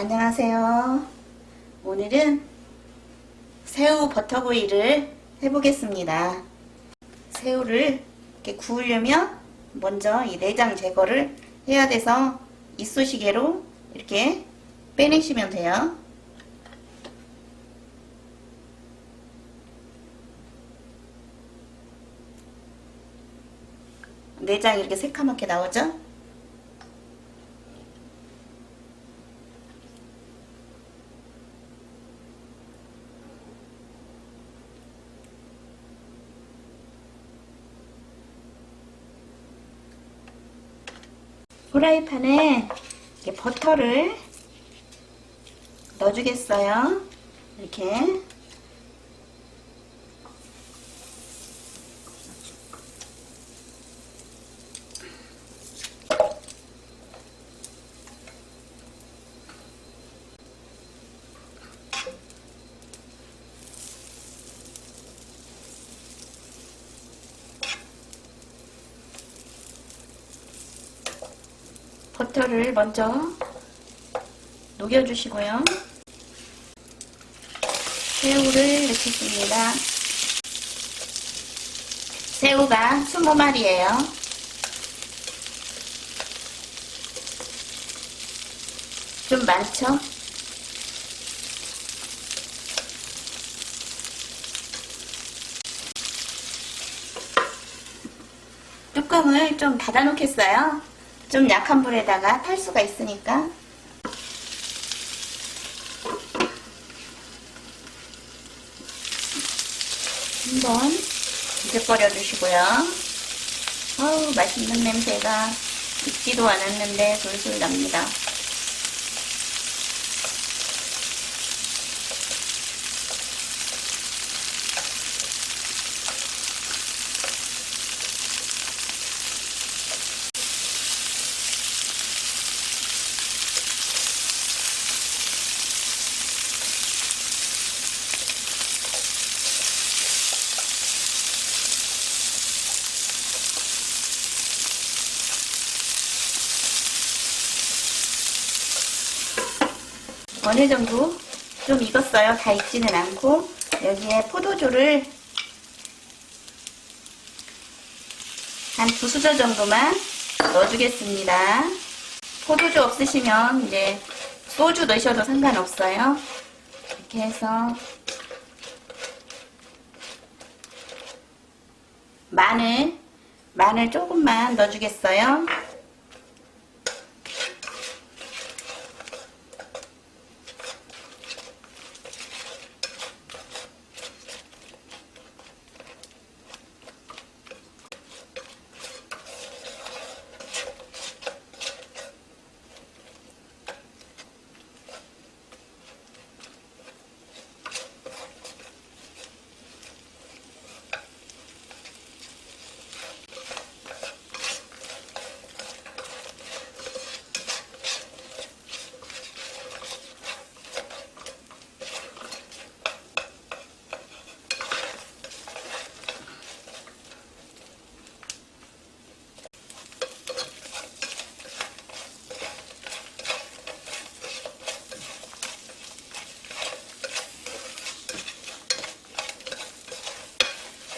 안녕하세요. 오늘은 새우 버터구이를 해보겠습니다. 새우를 이렇게 구우려면 먼저 이 내장 제거를 해야 돼서 이쑤시개로 이렇게 빼내시면 돼요. 내장이 이렇게 새카맣게 나오죠? 후라이팬에 버터를 넣어주겠어요. 이렇게 버터를 먼저 녹여주시고요. 새우를 넣겠습니다. 새우가 20마리예요. 좀 많죠? 뚜껑을 좀 닫아 놓겠어요. 좀 약한 불에다가 탈 수가 있으니까. 한번 뒤적거려 주시고요. 어우, 맛있는 냄새가 익지도 않았는데 솔솔 납니다. 어느 정도 좀 익었어요. 다 익지는 않고 여기에 포도주를 한 두 수저 정도만 넣어주겠습니다. 포도주 없으시면 이제 소주 넣으셔도 상관없어요. 이렇게 해서 마늘 마늘 조금만 넣어주겠어요.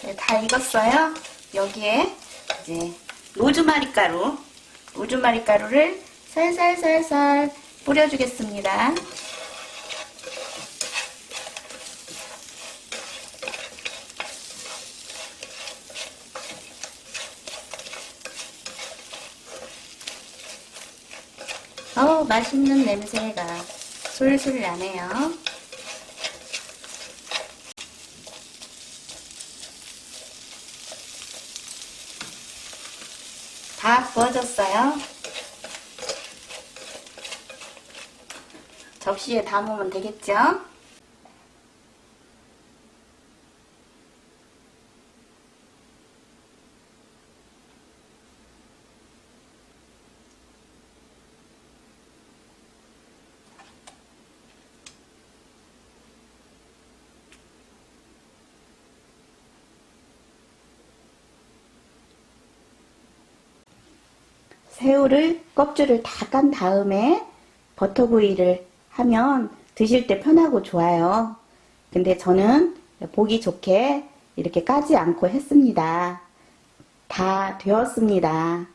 네, 다 익었어요. 여기에 이제 로즈마리 가루, 로즈마리 가루를 살살살살 뿌려주겠습니다. 어우, 맛있는 냄새가 솔솔 나네요. 다 구워졌어요. 접시에 담으면 되겠죠? 새우를 껍질을 다 깐 다음에 버터구이를 하면 드실 때 편하고 좋아요. 근데 저는 보기 좋게 이렇게 까지 않고 했습니다. 다 되었습니다.